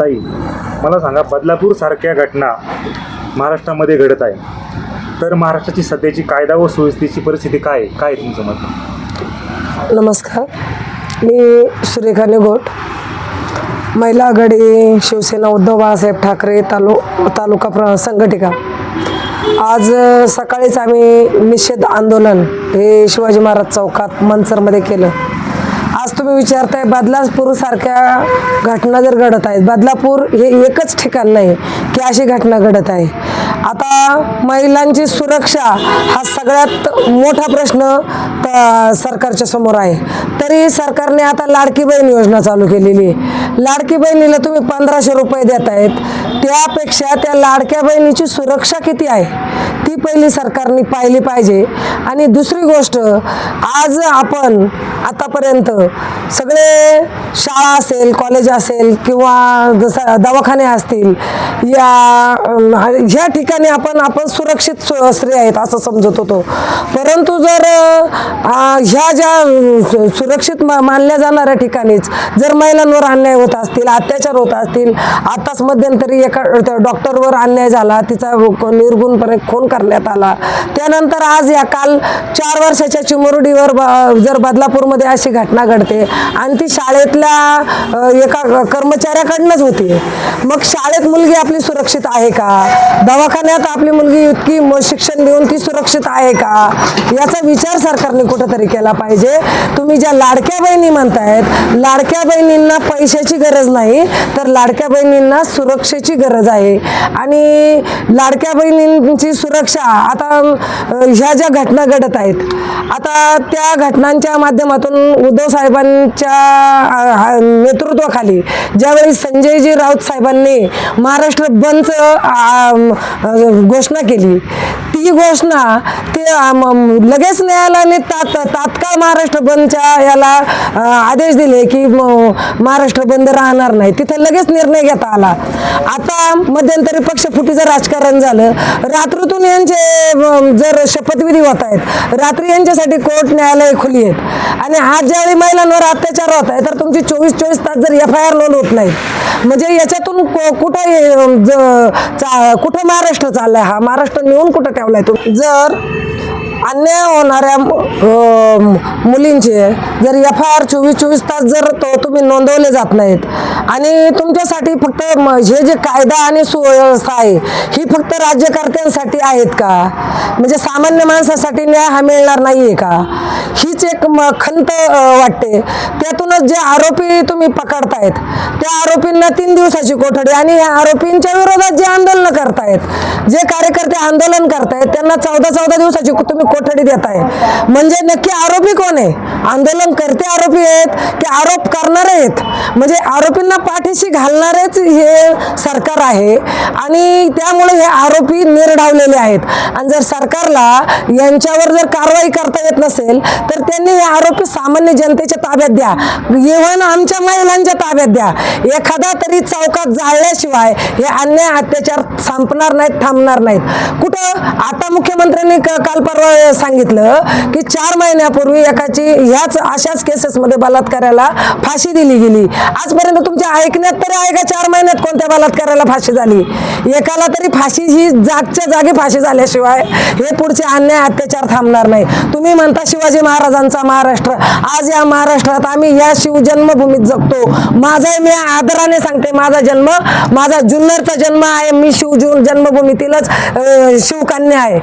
ताई मला सांगा बदलापूर सारख्या घटना महाराष्ट्रामध्ये घडत आहे. तर महाराष्ट्राची सध्याची कायदा व सुव्यवस्थेची परिस्थिती काय काय तुमचं मत? नमस्कार. मी सुरेखा निगोट. महिला आघाडी शिवसेना उद्धव बाळासाहेब ठाकरे तालु तालुका प्र संघटिका. आज सकाळीच आम्ही निषेध आंदोलन हे शिवाजी महाराज चौकात मनसरमध्ये केलं. आज तुम्ही विचारताय बदलापूर सारख्या घटना जर घडत आहेत बदलापूर हे एकच ठिकाण नाही की अशी घटना घडत आहे. आता महिलांची सुरक्षा हा सगळ्यात मोठा प्रश्न सरकारच्या समोर आहे. तरी सरकारने आता लाडकी बहीण योजना चालू केलेली आहे. लाडकी बहिणीला तुम्ही पंधराशे रुपये देत आहेत त्यापेक्षा त्या लाडक्या बहिणीची सुरक्षा किती आहे? ती पहिली सरकारने पाहिली पाहिजे. आणि दुसरी गोष्ट आज आपण आतापर्यंत सगळे शाळा असेल कॉलेज असेल किंवा जसं दवाखाने असतील या ह्या ठिकाणी आपण आपण सुरक्षित स्त्री आहेत असं समजत होतो. परंतु जर ह्या ज्या सुरक्षित मा- मानल्या जाणाऱ्या ठिकाणीच जर महिलांवर अन्याय होत असतील अत्याचार होत असतील आताच मध्यंतरी एका त्या डॉक्टरवर अन्याय झाला तिचा निर्गुणपणे खून करण्यात आला. त्यानंतर आज या काल चार वर्षाच्या चिमुरडीवर ब- जर बदलापूरमध्ये अशी घटना घडते आणि ती शाळेतल्या आपल्या एका कर्मचाऱ्याकडनंच होती. मग शाळेत मुलगी आपली सुरक्षित आहे का? दवाखान्यात आपली मुलगी इतकी शिक्षण देऊन ती सुरक्षित आहे का? याचा विचार सरकारने कुठंतरी केला पाहिजे. तुम्ही ज्या लाडक्या बहिणी म्हणतायत लाडक्या बहिणींना पैशाची गरज नाही तर लाडक्या बहिणींना सुरक्षेची गरज आहे. आणि लाडक्या बहिणींची सुरक्षा आता ह्या ज्या घटना घडत आहेत आता त्या घटनांच्या माध्यमातून उद्धव साहेबांच्या नेतृत्वाखाली. ज्यावेळी संजयजी राऊत साहेबांनी महाराष्ट्र बंदचं घोषणा केली ती घोषणा ते लगेच न्यायालयाने तात तात्काळ महाराष्ट्र बंदच्या याला आदेश दिले की महाराष्ट्र बंद राहणार नाही. तिथं लगेच निर्णय घेता आला. आता मध्यंतरी पक्षफुटीचं राजकारण झालं. रात्रीतून यांचे जर शपथविधी होत आहेत रात्री यांच्यासाठी कोर्ट न्यायालय खुली आहेत. आणि आज ज्यावेळी महिलांवर अत्याचार होत आहे तर तुमची चोवीस चोवीस तास जर एफ आय आर नोंद होत नाही म्हणजे याच्यातून को- कुठं हे, ज- चा- कुठं महाराष्ट्र चाललाय हा? महाराष्ट्र नेऊन कुठं ठेवलाय तुम्ही जर अन्याय होणाऱ्या मुलींचे जर एफ आय आर चोवीस चोवीस तास जर तो तुम्ही नोंदवले जात नाहीत आणि तुमच्यासाठी फक्त हे जे कायदा आणि सुव्यवस्था आहे ही फक्त राज्यकर्त्यांसाठी आहेत का? म्हणजे सामान्य माणसासाठी न्याय हा मिळणार नाही आहे का? हीच एक खंत वाटते. त्यातूनच जे आरोपी तुम्ही पकडतायत त्या आरोपींना तीन दिवसाची कोठडी आणि या आरोपींच्या विरोधात जे आंदोलन करतायत जे कार्यकर्ते आंदोलन करतायत त्यांना चौदा चौदा दिवसाची तुम्ही कोठडी देत आहे? म्हणजे नक्की आरोपी कोण आहे? आंदोलन करते आरोपी आहेत की आरोप करणारे आहेत? म्हणजे आरोपींना पाठीशी घालणारेच हे सरकार आहे आणि त्यामुळे हे आरोपी निर्ढावलेले आहेत. आणि जर सरकारला यांच्यावर जर कारवाई करता येत नसेल तर त्यांनी हे आरोपी सामान्य जनतेच्या ताब्यात द्या. इव्हन आमच्या महिलांच्या ताब्यात द्या. एखादा तरी चौकात जाळल्याशिवाय हे अन्याय अत्याचार संपणार नाहीत थांबणार नाहीत. कुठं? आता मुख्यमंत्र्यांनी काल परवा सांगितलं की चार महिन्यापूर्वी एकाची ह्याच अशाच केसेसमध्ये बलात्काराला फाशी दिली गेली. आजपर्यंत तुमच्या ऐकण्यात तरी आहे का चार महिन्यात कोणत्या बलात्काराला फाशी झाली? एकाला तरी फाशी ही जागच्या जागी फाशी झाल्याशिवाय हे पुढचे अन्याय अत्याचार थांबणार नाही. तुम्ही म्हणता शिवाजी महाराजांचा महाराष्ट्र. आज या महाराष्ट्रात आम्ही या शिव जन्मभूमीत जगतो. माझा मी आदराने सांगते माझा जन्म माझा जुन्नरचा जन्म आहे. मी शिव जन्मभूमीतीलच शिवकन्या आहे.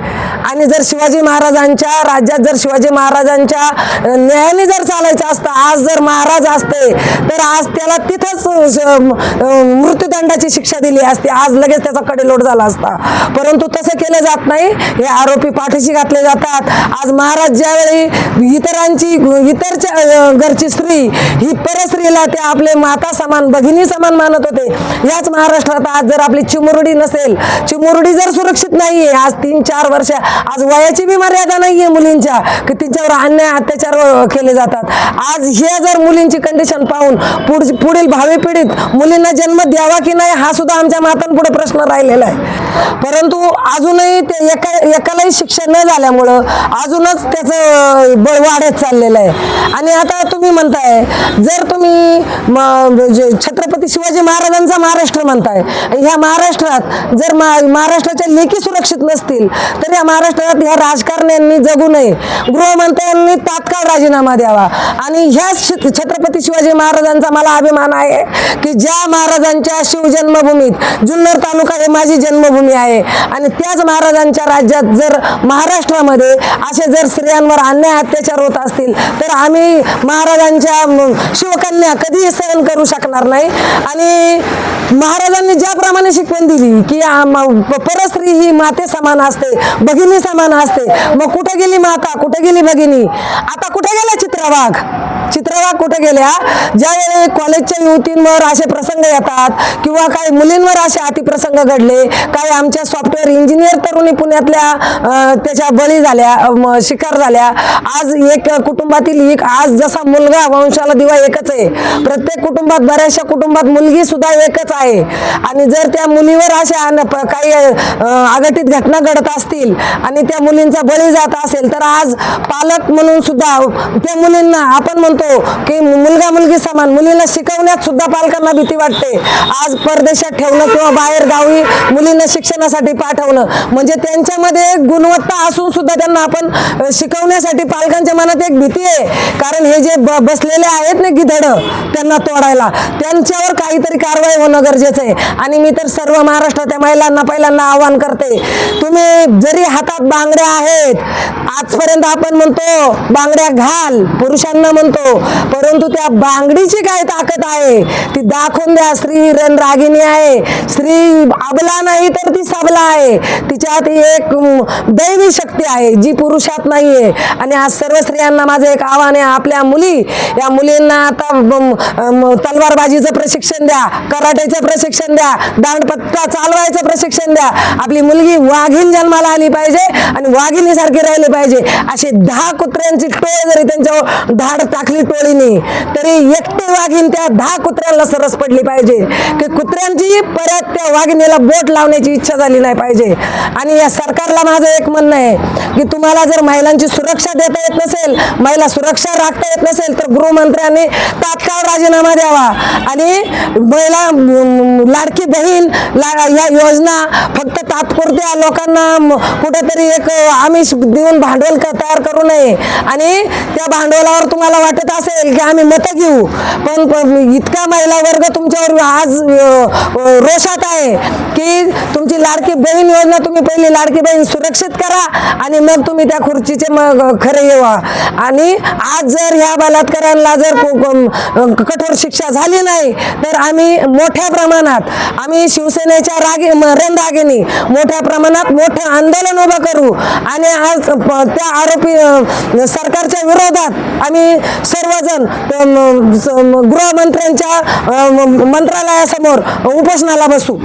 आणि जर शिवाजी महाराज महाराजांच्या राज्यात जर शिवाजी महाराजांच्या न्यायाने जर चालायचं असतं आज जर महाराज असते तर आज त्याला तिथंच मृत्यूदंडाची शिक्षा दिली असती. आज लगेच त्याचा कडेलोट झाला असता. परंतु तसं केलं जात नाही. हे आरोपी पाठीशी घातले जातात. आज महाराज ज्यावेळी इतरांची इतरच्या घरची स्त्री ही परस्त्रीला ते आपले माता समान भगिनी समान मानत होते. याच महाराष्ट्रात आज जर आपली चिमुरडी नसेल चिमुरडी जर सुरक्षित नाहीये आज तीन चार वर्ष आज वयाची बी मर्यादा नाहीये मुलींच्या की तिच्यावर अन्याय अत्याचार केले जातात. आज हे जर मुलींची कंडिशन पाहून पुढ पुढील भावी पिढीत मुलींना जन्म द्यावा की नाही हा सुद्धा आमच्या मातांपुढे प्रश्न राहिलेला आहे. परंतु अजूनही ते एका एकालाही शिक्षण न झाल्यामुळं अजूनच त्याचं बळ वाढत चाललेलं आहे. आणि आता तुम्ही म्हणताय जर तुम्ही छत्रपती शिवाजी महाराजांचा महाराष्ट्र म्हणताय ह्या महाराष्ट्रात जर महाराष्ट्राच्या लेखी सुरक्षित नसतील तर या महाराष्ट्रात ह्या राजकारण्यांनी जगू नये. गृहमंत्र्यांनी तात्काळ राजीनामा द्यावा. आणि ह्याच छत्रपती शिवाजी महाराजांचा मला अभिमान आहे की ज्या महाराजांच्या शिवजन्मभूमीत जुन्नर तालुका हे माझी जन्मभूमी आहे. आणि त्याच महाराजांच्या राज्यात जर महाराष्ट्रामध्ये असे जर स्त्रियांवर अन्याय अत्याचार होत असतील तर आम्ही महाराजांच्या शिवकन्या कधीही सहन करू शकणार नाही. आणि महाराजांनी ज्याप्रमाणे शिकवण दिली की परस्त्री ही माते समान असते भगिनी समान असते मग कुठे गेली माता कुठे गेली भगिनी? आता कुठे गेलाय चित्रा वाघ चित्रवाघ कुठे गेल्या? ज्यावेळी कॉलेजच्या युवतींवर असे प्रसंग येतात किंवा काही मुलींवर असे अतिप्रसंग घडले काही आमच्या सॉफ्टवेअर इंजिनियर तरुणी पुण्यातल्या त्याच्या बळी झाल्या शिकार झाल्या. आज एक कुटुंबातील एक आज जसा मुलगा वंशाला दिवा एकच आहे. प्रत्येक कुटुंबात बऱ्याचशा कुटुंबात मुलगी सुद्धा एकच आहे. आणि जर त्या मुलीवर अशा काही अघटित घटना घडत असतील आणि त्या मुलींचा बळी जात असेल तर आज पालक म्हणून सुद्धा त्या मुलींना आपण म्हणतो की मुलगा मुलगी समान. मुलीला शिकवण्यात सुद्धा पालकांना भीती वाटते. आज परदेशात ठेवणं किंवा बाहेर गावी मुलींना शिक्षणासाठी पाठवणं म्हणजे त्यांच्यामध्ये एक गुणवत्ता असून सुद्धा त्यांना आपण शिकवण्यासाठी पालकांच्या मनात एक भीती आहे. कारण हे जे बसलेले आहेत ना गिधड त्यांना तोडायला त्यांच्यावर काहीतरी कारवाई होणं गरजेचं आहे. आणि मी तर सर्व महाराष्ट्रातल्या महिलांना पहिल्यांदा आवाहन करते. तुम्ही जरी हातात बांगड्या आहेत आजपर्यंत आपण म्हणतो बांगड्या घाल पुरुषांना म्हणतो हो. परंतु त्या बांगडीची काय ताकद आहे? ती दाखवून द्या. स्त्री रणरागिणी आहे. स्त्री अबला नाही तर ती सबला आहे. तिच्यात एक दैवी शक्ती आहे जी पुरुषात नाहीये. आणि आज सर्व स्त्रियांना माझं एक आव्हान आहे. आपल्या मुली या मुलींना आता तलवारबाजीचं प्रशिक्षण द्या कराटेचं प्रशिक्षण द्या दांडपत्ता चालवायचं प्रशिक्षण द्या. आपली मुलगी वाघीण जन्माला आली पाहिजे आणि वाघिणीसारखी राहिली पाहिजे. असे दहा कुत्र्यांची टोळ जरी त्यांच्यावर धाड टाकली टोळीने तरी एकटी वाघीण त्या दहा कुत्र्यांना सरस पडली पाहिजे. की कुत्र्यांची परत त्या वाघिणीला बोट लावण्याची इच्छा झाली नाही पाहिजे. आणि या सरकारला माझं एक म्हणणं आहे की तुम्हाला जर महिलांची सुरक्षा देता येत नसेल महिला सुरक्षा राखता येत नसेल तर गृहमंत्र्यांनी तात्काळ राजीनामा द्यावा. आणि महिला लाडकी बहीण ला- या योजना फक्त तात्पुरत्या लोकांना कुठेतरी एक आमिष देऊन भांडवल तयार करू नये. आणि त्या भांडवलावर तुम्हाला वाटत असेल की आम्ही मतं घेऊ. पण इतका महिला वर्ग तुमच्यावर आज रोषात आहे की तुमची लाडकी बहीण योजना तुम्ही पहिली लाडकी बहीण सुरक्षित करा आणि मग तुम्ही त्या खुर्चीचे मग खरे येवा. आणि आज जर ह्या बलात्कारांना जर कठोर शिक्षा झाली नाही तर आम्ही मोठ्या प्रमाणात आम्ही शिवसेनेच्या रागे म- रणरागिनी मोठ्या प्रमाणात मोठं आंदोलन उभं करू. आणि आज त्या आरोपी सरकारच्या विरोधात आम्ही सर्वजण गृहमंत्र्यांच्या मंत्रालयासमोर उपोषणाला बसू.